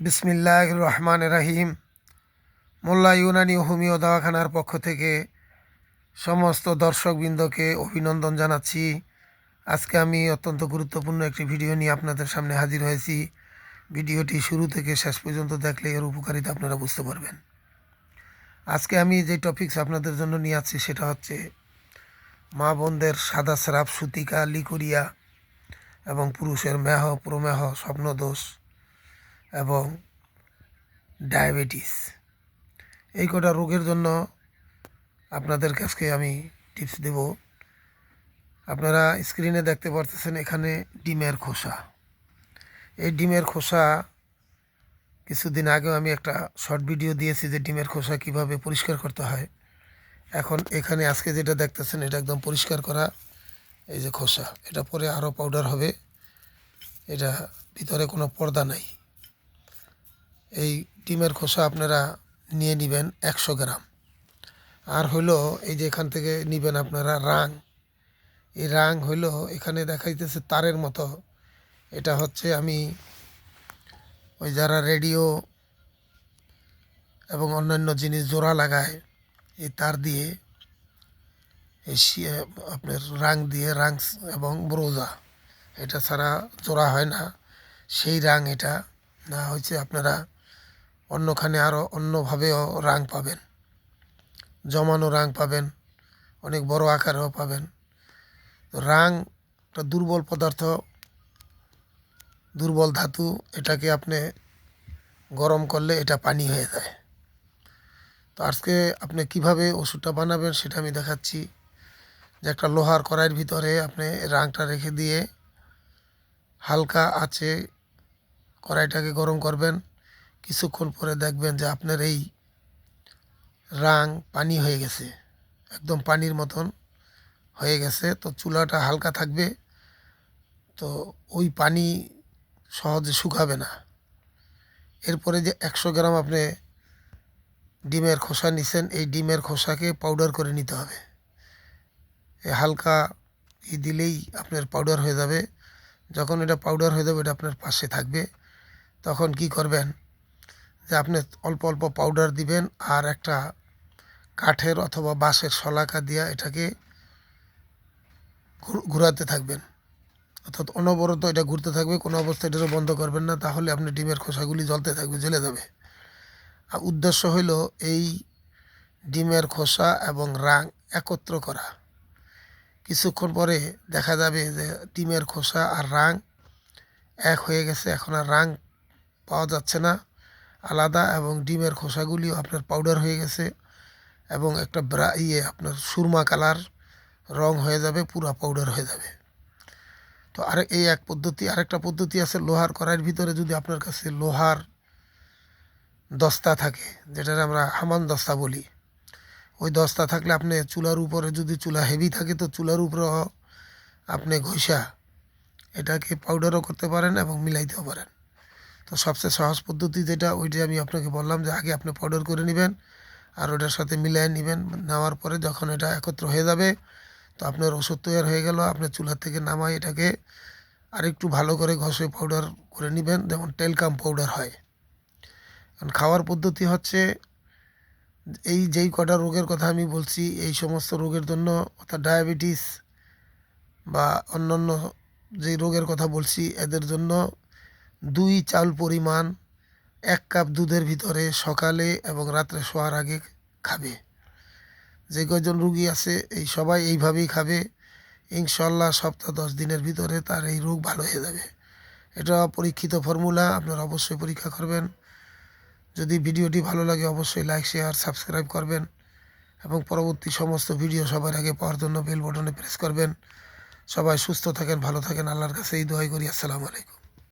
বিসমিল্লাহ রহমান রাহিম। মোল্লা ইউনানি হোমিও দাওয়াখানার পক্ষ থেকে সমস্ত দর্শকবৃন্দকে অভিনন্দন জানাচ্ছি। আজকে আমি অত্যন্ত গুরুত্বপূর্ণ একটি ভিডিও নিয়ে আপনাদের সামনে হাজির হয়েছি। ভিডিওটি শুরু থেকে শেষ পর্যন্ত দেখলে এর উপকারিতা আপনারা বুঝতে পারবেন। আজকে আমি যে টপিকস আপনাদের জন্য নিয়ে আসছি সেটা হচ্ছে মা বোনদের সাদা স্রাব, সুতিকা, লিকুরিয়া এবং পুরুষের মেহ, প্রমেহ, স্বপ্নদোষ। এবং ডায়াবেটিস। এই কটা রোগের জন্য আপনাদের কাছকে আমি টিপস দেব। আপনারা স্ক্রিনে দেখতে পারতেছেন এখানে ডিমের খোসা। এই ডিমের খোসা কিছুদিন আগেও আমি একটা শর্ট ভিডিও দিয়েছি যে ডিমের খোসা কীভাবে পরিষ্কার করতে হয়। এখন এখানে আজকে যেটা দেখতেছেন এটা একদম পরিষ্কার করা এই যে খোসা। এটা পরে আরও পাউডার হবে। এটা ভিতরে কোনো পর্দা নাই। এই ডিমের খোসা আপনারা নিয়ে নেবেন একশো গ্রাম। আর হইল এই যে এখান থেকে নেবেন আপনারা রাং এই রাং হইল এখানে দেখাইতেছে তারের মতো। এটা হচ্ছে আমি ওই যারা রেডিও এবং অন্যান্য জিনিস জোড়া লাগায়, এই তার দিয়ে এই আপনার রাং দিয়ে রাং এবং ব্রোজা। এটা ছাড়া জোড়া হয় না। সেই রাং এটা। না হচ্ছে আপনারা অন্যখানে আরও অন্যভাবেও রাং পাবেন। জমানো রাং পাবেন, অনেক বড় আকারেও পাবেন। তো রাং একটা দুর্বল পদার্থ, দুর্বল ধাতু, এটাকে আপনি গরম করলে এটা পানি হয়ে যায়। তো আজকে আপনি কীভাবে ওষুধটা বানাবেন সেটা আমি দেখাচ্ছি। যে একটা লোহার কড়াইয়ের ভিতরে আপনি রাংটা রেখে দিয়ে হালকা আছে কড়াইটাকে গরম করবেন। কিছুক্ষণ পরে দেখবেন যে আপনার এই রাং পানি হয়ে গেছে, একদম পানির মতন হয়ে গেছে। তো চুলাটা হালকা থাকবে, তো ওই পানি সহজে শুকাবে না। এরপরে যে একশো গ্রাম আপনি ডিমের খোসা নিছেন, এই ডিমের খোসাকে পাউডার করে নিতে হবে। হালকা ই দিলেই আপনার পাউডার হয়ে যাবে। যখন এটা পাউডার হয়ে যাবে, এটা আপনার পাশে থাকবে। তখন কি করবেন যে আপনি অল্প অল্প পাউডার দিবেন আর একটা কাঠের অথবা বাঁশের শলাকা দিয়া এটাকে ঘুর- ঘুরাতে থাকবেন। অর্থাৎ অনবরত এটা ঘুরতে থাকবে, কোনো অবস্থায় এটাকে বন্ধ করবেন না, তাহলে আপনি ডিমের খোসাগুলি জ্বলতে থাকবে, জ্বলে যাবে। আর উদ্দেশ্য হইল এই ডিমের খোসা এবং রাং একত্র করা। কিছুক্ষণ পরে দেখা যাবে যে ডিমের খোসা আর রাং এক হয়ে গেছে, এখন আর রাং পাওয়া যাচ্ছে না। আলাদা এবং ডিমের খোসাগুলিও আপনার পাউডার হয়ে গেছে এবং একটা ব্রা ইয়ে আপনার সুরমা কালার রং হয়ে যাবে, পুরা পাউডার হয়ে যাবে। তো আরেক এই এক পদ্ধতি, আরেকটা পদ্ধতি আছে লোহার কড়াইয়ের ভিতরে যদি আপনার কাছে লোহার দস্তা থাকে যেটা আমরা হামান দস্তা বলি, ওই দস্তা থাকলে আপনি চুলার উপরে, যদি চুলা হেভি থাকে, তো চুলার উপরে আপনি ঘষা এটাকে পাউডারও করতে পারেন এবং মিলাইতেও পারেন। তো সবচেয়ে সহজ পদ্ধতি যেটা, ওইটা আমি আপনাকে বললাম যে আগে আপনি পাউডার করে নেবেন আর ওটার সাথে মিলিয়ে নেবেন। নেওয়ার পরে যখন এটা একত্র হয়ে যাবে, তো আপনার ওষুধ তৈরি হয়ে গেল আপনার চুলার থেকে নামাই এটাকে আরেকটু ভালো করে ঘষে পাউডার করে নেবেন, যেমন টেলকাম পাউডার হয়। কারণ খাওয়ার পদ্ধতি হচ্ছে, এই যেই কটা রোগের কথা আমি বলছি, এই সমস্ত রোগের জন্য অর্থাৎ ডায়াবেটিস বা অন্যান্য যেই রোগের কথা বলছি, এদের জন্য দুই চাল পরিমাণ, এক কাপ দুধের ভিতরে সকালে এবং রাত্রে শোয়ার আগে খাবে। যে কজন রুগী আছে, এই সবাই এইভাবেই খাবে। ইনশাল্লাহ সপ্তাহ দশ দিনের ভিতরে তার এই রোগ ভালো হয়ে যাবে। এটা পরীক্ষিত ফর্মুলা, আপনারা অবশ্যই পরীক্ষা করবেন। যদি ভিডিওটি ভালো লাগে, অবশ্যই লাইক, শেয়ার, সাবস্ক্রাইব করবেন এবং পরবর্তী সমস্ত ভিডিও সবার আগে পাওয়ার জন্য বেল বটনে প্রেস করবেন। সবাই সুস্থ থাকেন, ভালো থাকেন, আল্লাহর কাছে এই দোয়াই করি। আসসালামু আলাইকুম।